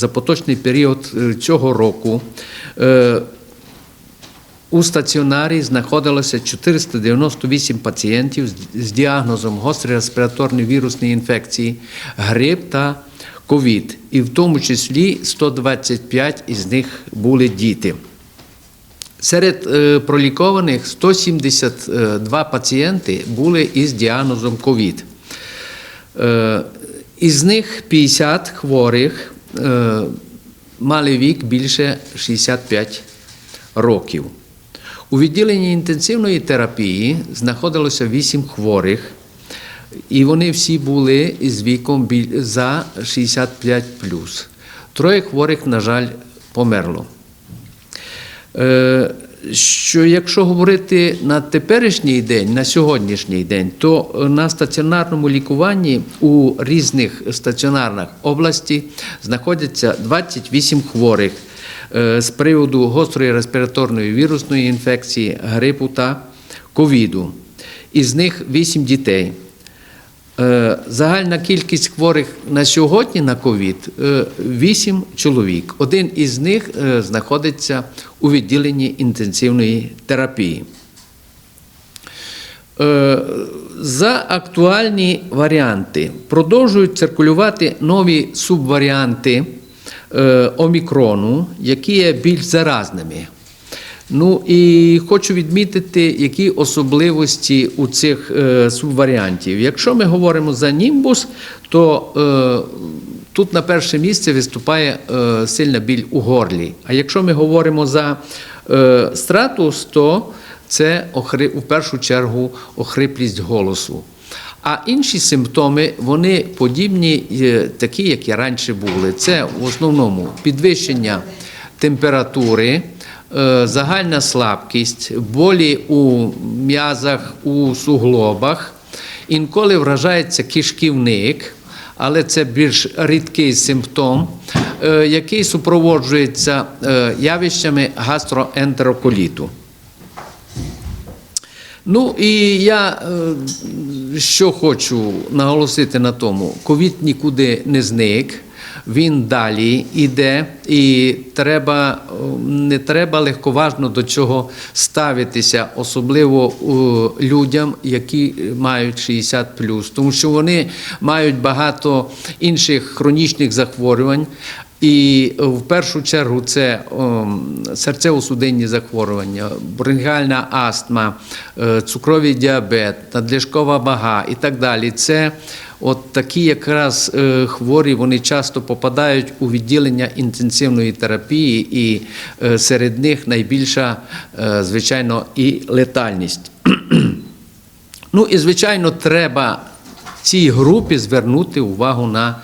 за поточний період е, цього року е, у стаціонарі знаходилося 498 пацієнтів з- діагнозом гострої респіраторної вірусної інфекції, грип та ковід, і в тому числі 125 із них були діти. Серед е, пролікованих 172 пацієнти були із діагнозом ковід. Із них 50 хворих мали вік більше 65 років. У відділенні інтенсивної терапії знаходилося 8 хворих, і вони всі були з віком за 65 Троє хворих, на жаль, померло. Що якщо говорити на теперішній день, на сьогоднішній день, то на стаціонарному лікуванні у різних стаціонарах області знаходяться 28 хворих е, з приводу гострої респіраторної вірусної інфекції, грипу та ковіду. Із них 8 дітей. Е, Загальна кількість хворих на сьогодні на ковід 8 чоловік. Один із них е, знаходиться у відділенні інтенсивної терапії. Е, За актуальні варіанти продовжують циркулювати нові субваріанти е, омікрону, які є більш заразними. Ну і хочу відмітити, які особливості у цих е, субваріантів. Якщо ми говоримо за німбус, то е, тут на перше місце виступає е, сильна біль у горлі. А якщо ми говоримо за е, стратус, то це охри, у першу чергу охриплість голосу. А інші симптоми вони подібні, е, такі, і раніше були. Це в основному підвищення температури, загальна слабкість, болі у м'язах, у суглобах. Інколи вражається кишківник, але це більш рідкий симптом, е, який супроводжується е, явищами гастроентероколіту. Ну і я е, що хочу наголосити на тому: ковід нікуди не зник. Він далі йде, і треба, не треба легковажно до чого ставитися, особливо людям, які мають 60 тому що вони мають багато інших хронічних захворювань. І е, в першу чергу це серцево-судинні захворювання, бронхіальна астма, е, цукровий діабет, надлишкова вага і так далі. Це от такі якраз е, хворі, вони часто попадають у відділення інтенсивної терапії, і е, серед них найбільша, е, звичайно, і летальність. Ну і звичайно, треба цій групі звернути увагу на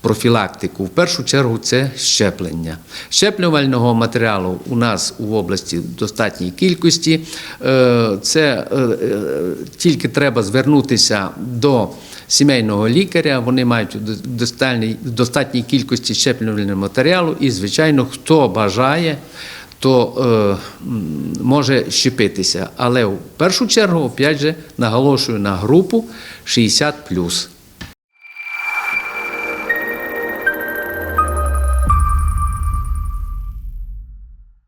профілактику. В першу чергу це щеплення. Щеплювального матеріалу у нас у області в достатній кількості. Це тільки треба звернутися до сімейного лікаря. Вони мають достатній, кількості щеплювального матеріалу. І, звичайно, хто бажає то е, може щепитися. Але в першу чергу, опять же, наголошую на групу 60